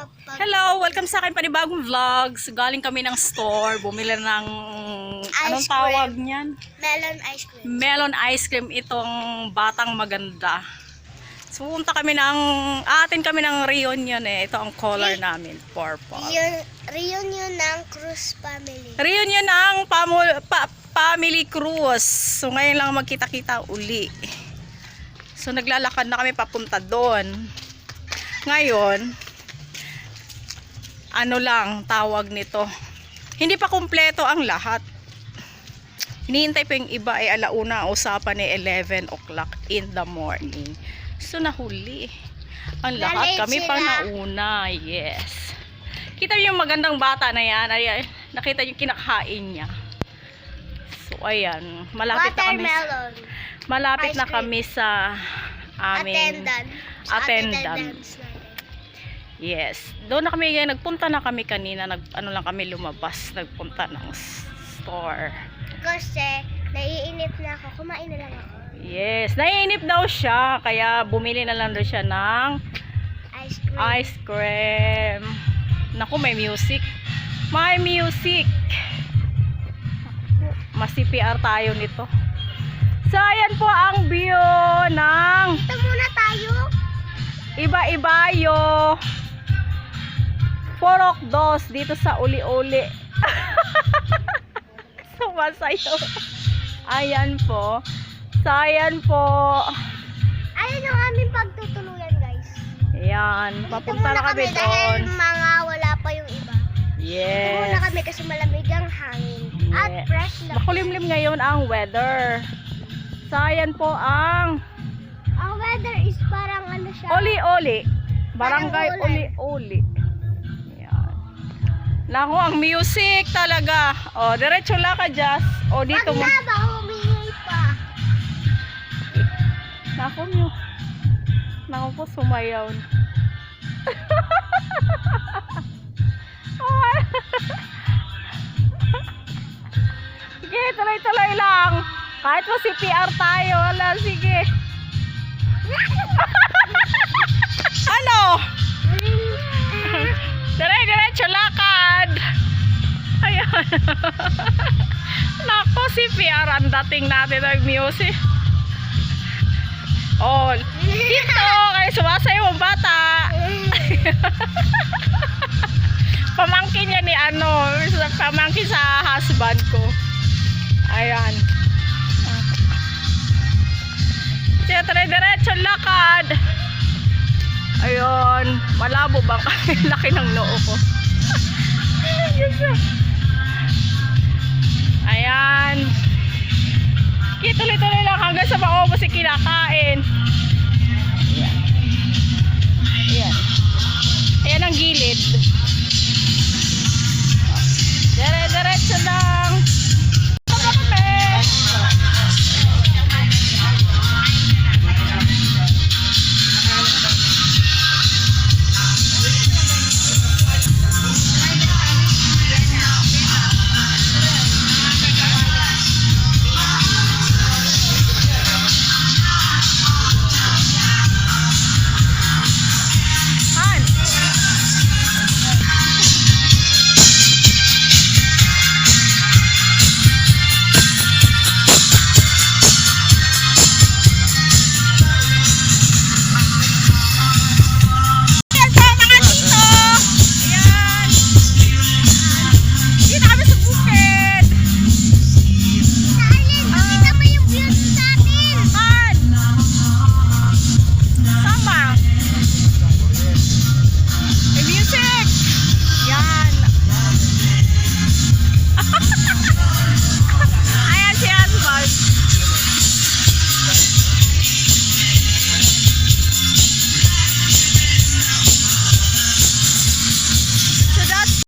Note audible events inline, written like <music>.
Hello! Welcome sa akin panibagong vlogs. Galing kami ng store. Bumili ng... anong Ice tawag cream. niyan? Melon ice cream. Melon ice cream itong batang maganda. So, pumunta kami ng... Atin kami ng reunion eh. Ito ang color namin. Purple. Reunion, reunion ng Cruz family. Reunion ng pamul- pa- family cruise. So, ngayon lang magkita-kita uli. So, naglalakad na kami papunta doon. Ngayon, ano lang tawag nito. Hindi pa kumpleto ang lahat. Hinihintay pa yung iba ay alauna ang usapan ni 11 o'clock in the morning. So, nahuli. Ang lahat kami pa nauna. Yes. Kita niyo yung magandang bata na yan. Ay, nakita niyo yung kinakain niya. So, ayan. Malapit na kami. Watermelon. Malapit na kami sa aming Attendance. Attendance. attendance. Yes. Doon na kami, nagpunta na kami kanina, nag, ano lang kami lumabas, nagpunta ng store. Kasi, naiinip na ako. Kumain na lang ako. Yes. Naiinip daw siya, kaya bumili na lang daw siya ng Ice cream. ice cream. Naku, may music. May music. Naku, Mas-CPR tayo nito. So, ayan po ang view Porok dos dito sa uli-uli. <laughs> Sumasayo. Ayan po. So, ayan po. Ayun yung aming pagtutuluyan, guys. Ayan. Papunta na kami dahil doon. mga wala pa yung iba. Dito muna Yes. kami kasi malamig ang hangin. At Yes. fresh lang. Makulimlim ngayon ang weather. So, ayan po ang Ang weather is parang ano siya. Oli-oli. Barangay. Oli-oli. Naku, ang music talaga. O, diretso lang ka, Jazz. O, dito Wag mo. na ba humingi pa? Naku, mo. Naku po, sumayaw. <laughs> sige, tuloy-tuloy lang. Kahit mo si PR tayo, wala, sige. <laughs> Ayan. <laughs> Nako, si PR ang dating natin ng music. Oh, dito, kaya sumasayo ang bata. <laughs> Pamangkin niya ni ano, pamangkin sa husband ko. Ayan. Siya dire-diretso lakad. Ayun, malabo bang <laughs> laki ng noo ko. Ayan. Kituloy-tuloy lang hanggang sa maubos yung kinakain. Ayan. Ayan. Ayan ang gilid.